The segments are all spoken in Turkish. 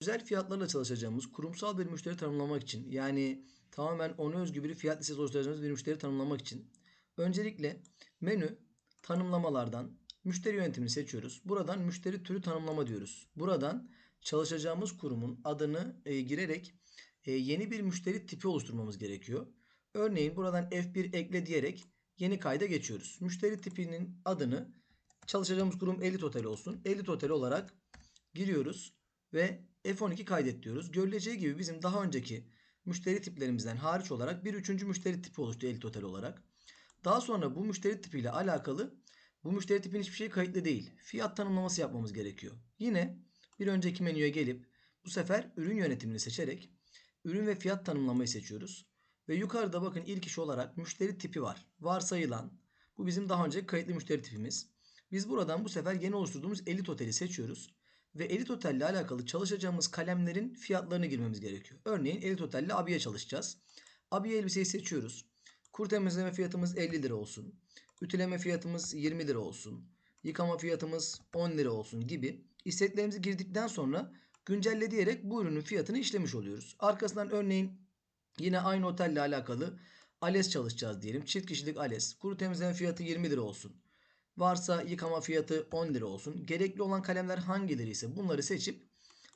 Özel fiyatlarla çalışacağımız kurumsal bir müşteri tanımlamak için yani tamamen ona özgü bir fiyat listesi oluşturacağımız bir müşteri tanımlamak için öncelikle menü tanımlamalardan müşteri yönetimini seçiyoruz. Buradan müşteri türü tanımlama diyoruz. Buradan çalışacağımız kurumun adını e, girerek e, yeni bir müşteri tipi oluşturmamız gerekiyor. Örneğin buradan F1 ekle diyerek yeni kayda geçiyoruz. Müşteri tipinin adını çalışacağımız kurum 50 total olsun. 50 total olarak giriyoruz ve F12 kaydet diyoruz. Görüleceği gibi bizim daha önceki müşteri tiplerimizden hariç olarak bir üçüncü müşteri tipi oluştu 50 total olarak. Daha sonra bu müşteri tipiyle alakalı bu müşteri tipinin hiçbir şey kayıtlı değil. Fiyat tanımlaması yapmamız gerekiyor. Yine bir önceki menüye gelip bu sefer ürün yönetimini seçerek ürün ve fiyat tanımlamayı seçiyoruz. Ve yukarıda bakın ilk iş olarak müşteri tipi var. Varsayılan. Bu bizim daha önceki kayıtlı müşteri tipimiz. Biz buradan bu sefer yeni oluşturduğumuz 50 totali seçiyoruz. Ve 50 total ile alakalı çalışacağımız kalemlerin fiyatlarını girmemiz gerekiyor. Örneğin 50 total ile abiye çalışacağız. Abiye elbiseyi seçiyoruz. Kur temizleme fiyatımız 50 lira olsun. Ütüleme fiyatımız 20 lira olsun. Yıkama fiyatımız 10 lira olsun gibi isteklerimizi girdikten sonra güncelle diyerek bu ürünün fiyatını işlemiş oluyoruz. Arkasından örneğin yine aynı otelle alakalı ALES çalışacağız diyelim. Çift kişilik ALES. Kuru temizleme fiyatı 20 lira olsun. Varsa yıkama fiyatı 10 lira olsun. Gerekli olan kalemler hangileri ise bunları seçip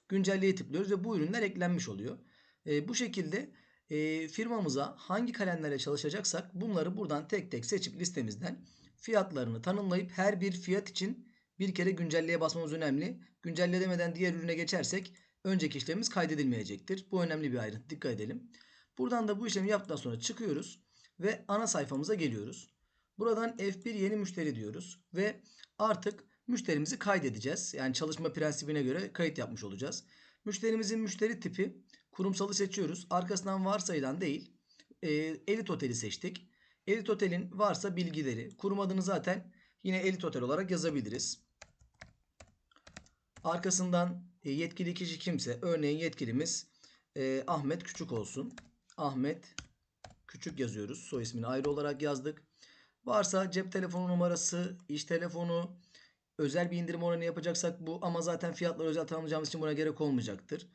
güncelleye tıklıyoruz ve bu ürünler eklenmiş oluyor. E, bu şekilde e, firmamıza hangi kalemlerle çalışacaksak bunları buradan tek tek seçip listemizden fiyatlarını tanımlayıp her bir fiyat için bir kere güncelleye basmamız önemli. Güncelle demeden diğer ürüne geçersek önceki işlemimiz kaydedilmeyecektir. Bu önemli bir ayrıntı. Dikkat edelim. Buradan da bu işlemi yaptıktan sonra çıkıyoruz ve ana sayfamıza geliyoruz. Buradan F1 yeni müşteri diyoruz ve artık müşterimizi kaydedeceğiz. Yani çalışma prensibine göre kayıt yapmış olacağız. Müşterimizin müşteri tipi kurumsalı seçiyoruz. Arkasından varsayılan değil e, Elit Otel'i seçtik. Elit Otel'in varsa bilgileri. Kurum adını zaten yine Elit Otel olarak yazabiliriz. Arkasından e, yetkili kişi kimse örneğin yetkilimiz e, Ahmet Küçük olsun. Ahmet Küçük yazıyoruz. Soy ismini ayrı olarak yazdık. Varsa cep telefonu numarası, iş telefonu, özel bir indirim oranı yapacaksak bu ama zaten fiyatları özel tanımlayacağımız için buna gerek olmayacaktır.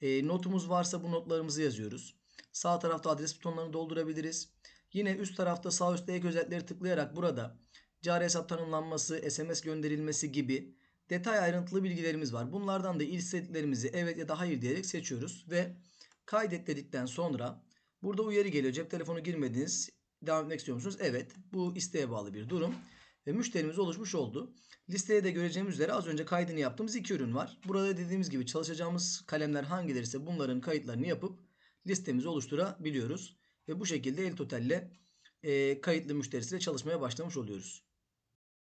E, notumuz varsa bu notlarımızı yazıyoruz. Sağ tarafta adres butonlarını doldurabiliriz. Yine üst tarafta sağ üstte ek özellikleri tıklayarak burada cari hesap tanımlanması, SMS gönderilmesi gibi detay ayrıntılı bilgilerimiz var. Bunlardan da istediklerimizi evet ya da hayır diyerek seçiyoruz ve kaydet dedikten sonra burada uyarı geliyor. Cep telefonu girmediniz. Devam etmek istiyor musunuz? Evet. Bu isteğe bağlı bir durum. Ve müşterimiz oluşmuş oldu. Listeye de göreceğimiz üzere az önce kaydını yaptığımız iki ürün var. Burada dediğimiz gibi çalışacağımız kalemler hangileri ise bunların kayıtlarını yapıp listemizi oluşturabiliyoruz. Ve bu şekilde El Total ile e, kayıtlı müşterisiyle çalışmaya başlamış oluyoruz.